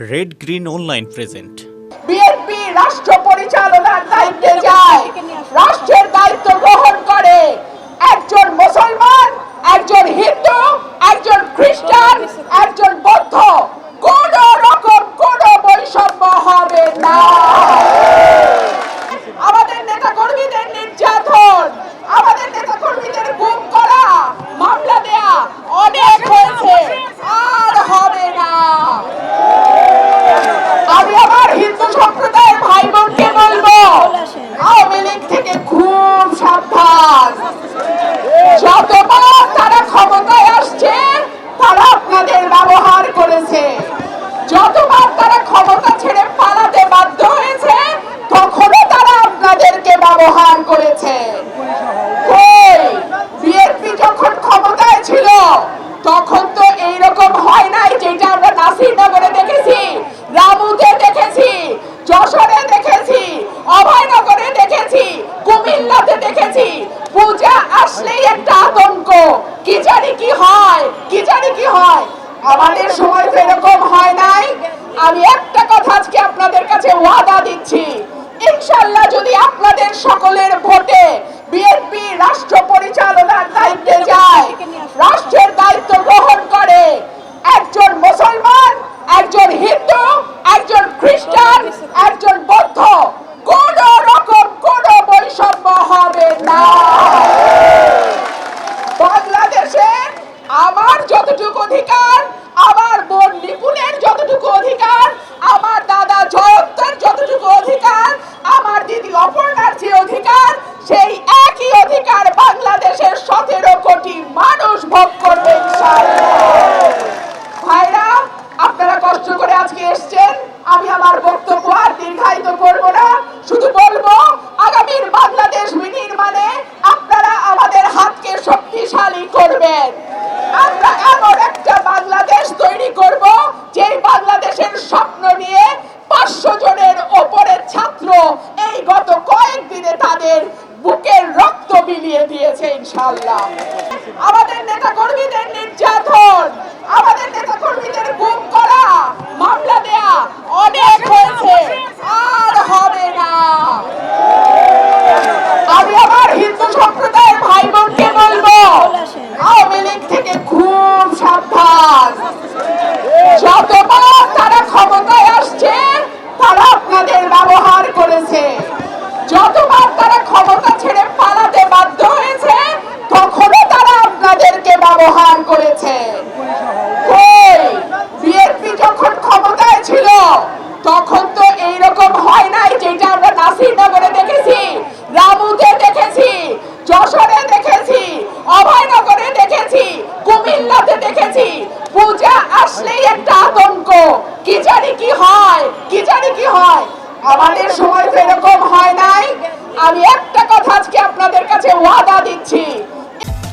Red Green Online present BNP রাষ্ট্র পরিচালনার দায়িত্বে যায়। রাষ্ট্রের দায়িত্ব গ্রহণ করে একজন মুসলমান একজন হিন্দু একজন খ্রিস্টান একজন বৌদ্ধ কোন রকম কোন বৈষম্য হবে না আমাদের নেতা কর্মীদের নির্যাতন আমাদের নেতা কর্মীদের গুম করা মামলা দেয়া অনেক হয়েছে আর হবে না আমি আমার হিন্দু সম্প্রদায়ের ভাই বোনকে বলব আওয়ামী লীগ থেকে খুব সাবধান যতবার তারা ক্ষমতায় আসছে তারা আপনাদের ব্যবহার করেছে যতবার তারা ক্ষমতা ছেড়ে পালাতে বাধ্য হয়েছে তখনও তারা আপনাদেরকে ব্যবহার করেছে। কই বিএনপি যখন ক্ষমতায় ছিল, তখন তো এইরকম হয় নাই যেটা আমরা নাসিরনগরে দেখেছি, রামুতে দেখেছি, যশোরে দেখেছি, অভয়নগরে দেখেছি, কুমিল্লাতে দেখেছি। পূজা আসলেই একটা আতঙ্ক। কি জানি কি হয়, কি জানি কি হয়। আমাদের সময় তো এরকম হয় নাই। আমি একটা কথা আজকে আপনাদের কাছে ওয়াদা দিচ্ছি। ইনশাল্লাহ যদি আপনাদের সকলের ভোটে বিএনপি রাষ্ট্র পরিচালনার দায়িত্বে যায়, রাষ্ট্রের দায়িত্ব গ্রহণ করে। একজন মুসলমান, একজন হিন্দু, একজন খ্রিস্টান, একজন বৌদ্ধ, কোন রকম কোন বৈষম্য হবে না। আমরা এমন একটা বাংলাদেশ তৈরি করব, যেই বাংলাদেশের স্বপ্ন নিয়ে পাঁচশো জনের ওপরের ছাত্র এই গত কয়েকদিনে তাদের বুকের রক্ত বিলিয়ে দিয়েছে ইনশাল্লাহ আমাদের নেতা কর্মীদের নির্যাতন, আমাদের নেতা কর্মীদের গুম করা, মামলা দেয়া ব্যবহার করেছে। কই বিএনপি যখন ক্ষমতায় ছিল, তখন তো এইরকম হয় নাই যেটা আমরা নাসিরনগরে দেখেছি, রামুতে দেখেছি, যশোরে দেখেছি, অভয়নগরে দেখেছি, কুমিল্লাতে দেখেছি। পূজা আসলেই একটা আতঙ্ক। কি জানি কি হয়, কি জানি কি হয়। আমাদের সময় তো এরকম হয় নাই। আমি একটা কথা আজকে আপনাদের কাছে ওয়াদা দিচ্ছি।